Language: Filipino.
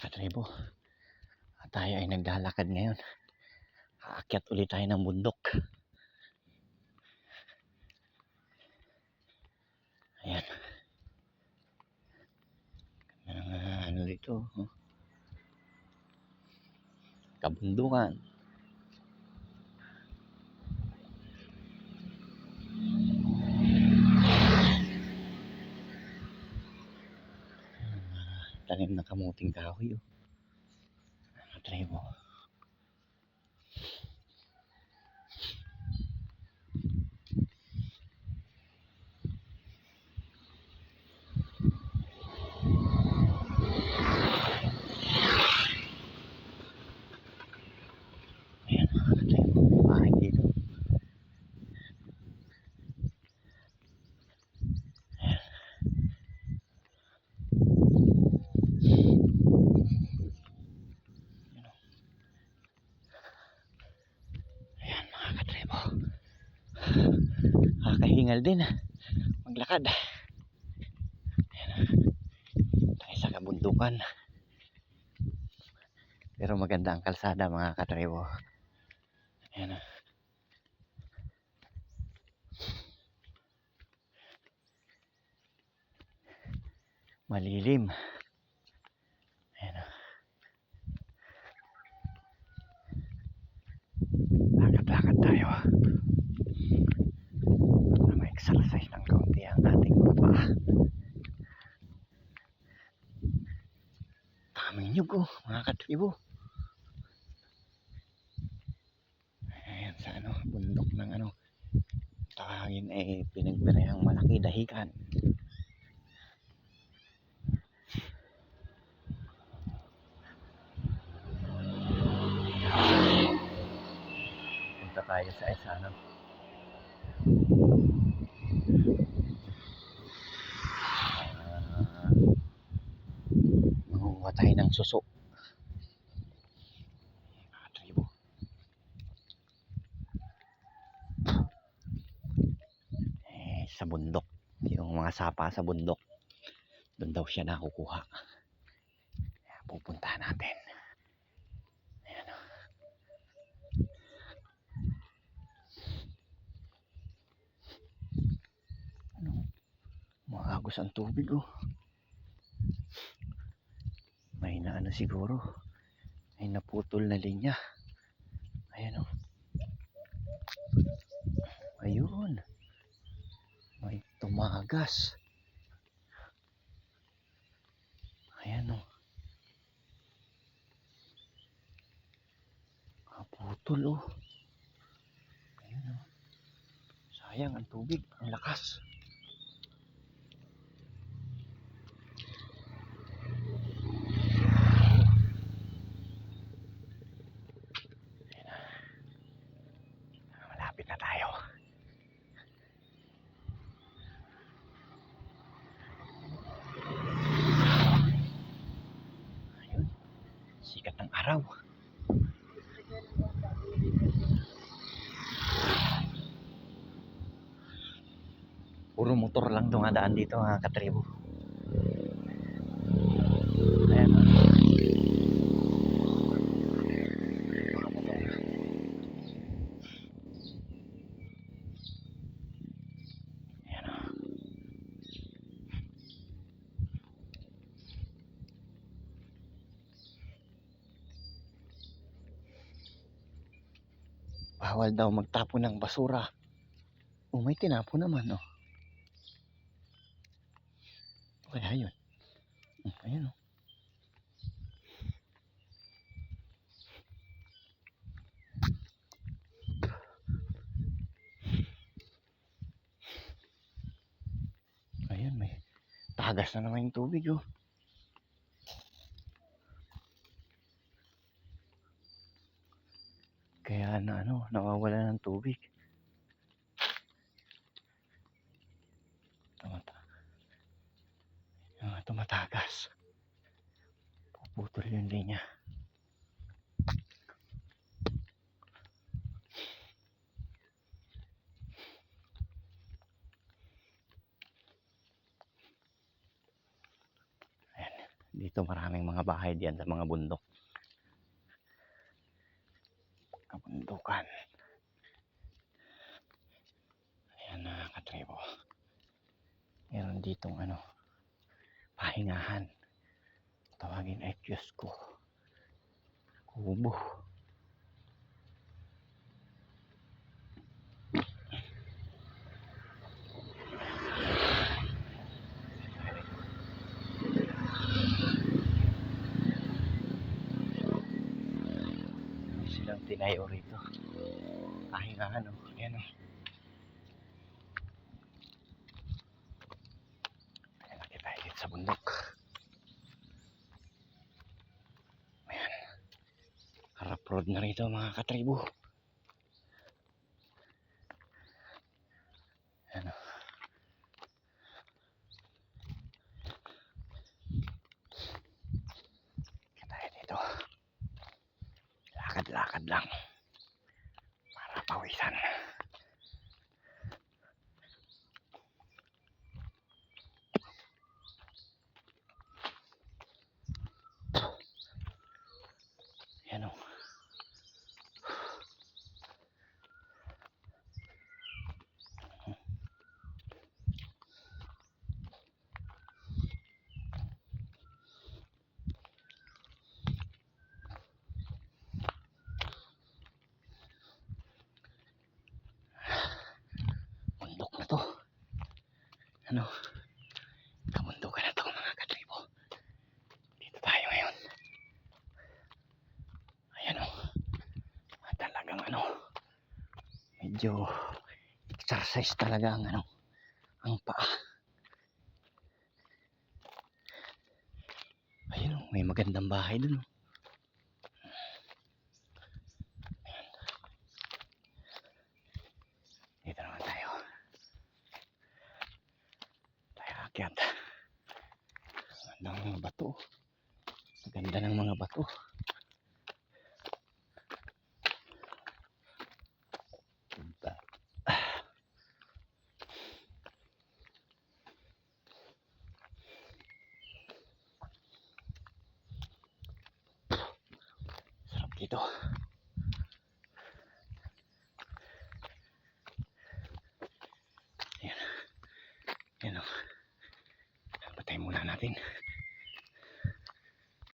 katribo. At tayo ay naglalakad ngayon. Aakyat ulit tayo ng bundok. Ayan. Ah, ano dito. oh. Kabundukan. Tanim na kamuting kahoy. Oh. Ayan, mga katribo. May bahay dito. Ayan. Ayan, oh. Ayan, mga katribo. Kakahingal din. Maglakad. Tayo sa kabundukan. Pero maganda ang kalsada mga katribo. Ayan. Malilim. Ayan ah. Lakad-lakad tayo ah. Para ma-exercise ng kaunti ang ating mga paa. Nyug oh, mga katribo. Ayan sa ano, bundok ng ano. Tawagin ay pinagpirehang malaki dahikan. Punta tayo sa isa ano. Tayo ng suso. Mga. Eh, sa bundok. Yung mga sapa sa bundok. Doon daw siya nakukuha. Pupuntahan natin. Ayan o. Ano? Makagos ang tubig oh. May na ano siguro. May naputol na linya. Ayan oh. Ayun. May tumagas. Ayan oh. Kaputol oh. Ayan oh. Sayang ang tubig. Ang lakas. Ayan na. Malapit na tayo. Ayun. Sikat ng araw. Puro motor lang dumadaan dito mga katribo. Ayan. oh. Mga motor. Ayan o. Bawal daw magtapon ng basura. Oh, may tinapon naman, no? Kaya yun. Hmm, Ayan, oh. Ayan, may tagas na naman yung tubig, oh. Kaya na ano, nawawala ng tubig. Tumata. Ah, tumatagas. Puputol yung linya. Ayan, dito maraming mga bahay diyan sa mga bundok. Kabundukan. Katribo. Meron ditong ano, pahingahan. Tawagin ay kiosko. Kubo. Meron silang tinayo rito. Pahingahan o. Ayan o. Ayan sa bundok. Harap road na rito mga katribo. Ayan o. Tayo. Lakad-lakad lang. Para pawisan. Yan Ano? Kabundukan na to mga katribo. Dito tayo ngayon. Ayan o. Talagang ano. Medyo exercise talaga ang ano. Ang paa. Ayun o. May magandang bahay dun o. Ayan. Dito naman tayo. Tayo akyat. Ng mga bato. Ang ganda ng mga bato. Diba? Sarap dito. Ayan.